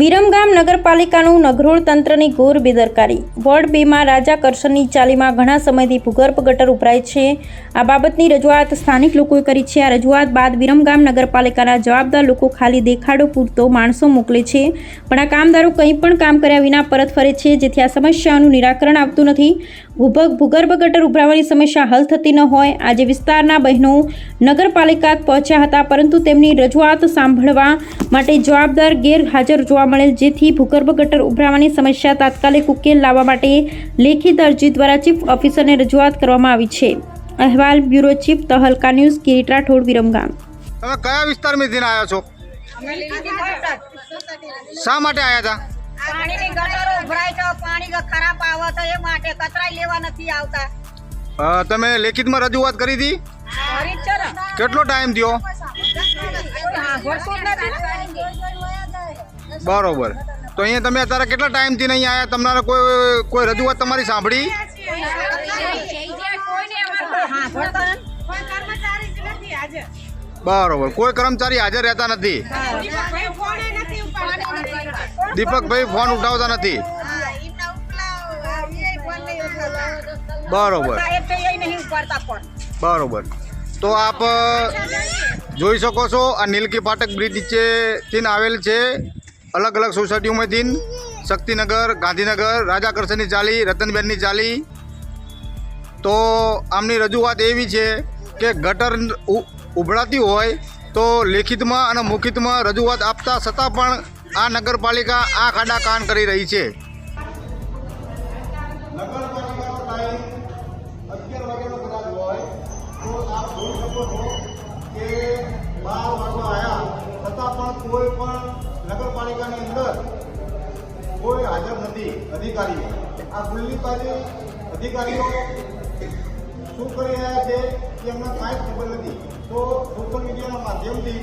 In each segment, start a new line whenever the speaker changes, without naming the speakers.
વિરમગામ નગરપાલિકાનું નગરોળ તંત્રની ઘોર બેદરકારી. વોર્ડ બેમાં રાજા કરશનની ચાલીમાં ઘણા સમયથી ભૂગર્ભ ગટર ઉભરાય છે. આ બાબતની રજૂઆત સ્થાનિક લોકોએ કરી છે. આ રજૂઆત બાદ વિરમગામ નગરપાલિકાના જવાબદાર લોકો ખાલી દેખાડો પૂરતો માણસો મોકલે છે. પણ આ કામદારો કંઈ પણ કામ કર્યા વિના પરત ફરે છે. જેથી આ સમસ્યાનું નિરાકરણ આવતું નથી. ભૂભ ભૂગર્ભ ગટર ઉભરાવાની સમસ્યા હલ થતી ન હોય. આજે વિસ્તારના બહેનો નગરપાલિકા પહોંચ્યા હતા પરંતુ તેમની રજૂઆત સાંભળવા માટે જવાબદાર ગેરહાજર જોવા મળેલ જેથી ભૂગર્ભ ગટર ઉભરાવાની સમસ્યા તાત્કાલિક ઉકેલ લાવવા માટે લેખિત અરજી દ્વારા ચીફ ઓફિસરને રજૂઆત કરવામાં આવી છે. અહેવાલ bureau chief Tahalka news Kirit Rathod Viramgam.
તમે કયા વિસ્તારમાંથી આવ્યા છો? શા માટે આવ્યા હતા?
પાણીની ગટરો ઉભરાય છે પાણી ખરાબ આવે છે એ માટે કચરા લેવા નથી આવતા.
તમે લેખિતમાં રજૂઆત કરી હતી? કેટલો ટાઈમ થયો. બરોબર. તો અહીંયા તમે અત્યારે કેટલા ટાઈમથી નહીં આવ્યા તમારે કોઈ કોઈ રજૂઆત તમારી સાંભળી. બરોબર. કોઈ કર્મચારી હાજર રહેતા નથી? દીપકભાઈ ફોન ઉઠાવતા નથી. બરોબર. બરોબર. તો આપ જોઈ શકો છો, આ નીલકી ફાટક બ્રિજ નીચેથી આવેલ છે. અલગ અલગ સોસાયટીઓમાંથી શક્તિનગર, ગાંધીનગર રાજા કરશનની ચાલી, રતનબેનની ચાલી. તો આમની રજૂઆત એવી છે કે ગટર ઉ- ઉભરાતી હોય તો લેખિતમાં અને મુખિતમાં રજૂઆત આપતા છતાં પણ આ નગરપાલિકા આ ખાડા કાન કરી રહી છે. અગિયાર વાગ્યાનો કદાચ હોય, તો આપ જોઈ શકો છો કે બાર વાગવા આવ્યા છતાં પણ કોઈ પણ નગરપાલિકાની અંદર કોઈ હાજર નથી અધિકારીઓ. આ ખુલ્લી બાજુ અધિકારીઓ શું કરી રહ્યા છે કે એમને કાંઈ ખબર નથી. તો સોશિયલ મીડિયાના માધ્યમથી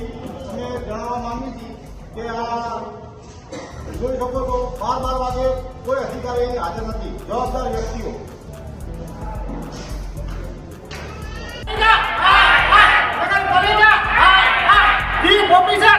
અમે જણાવવા માંગીએ છીએ કે આ જોઈ શકો છો, બાર બાર વાગે કોઈ અધિકારી હાજર નથી જવાબદાર વ્યક્તિઓ
ઓફિસર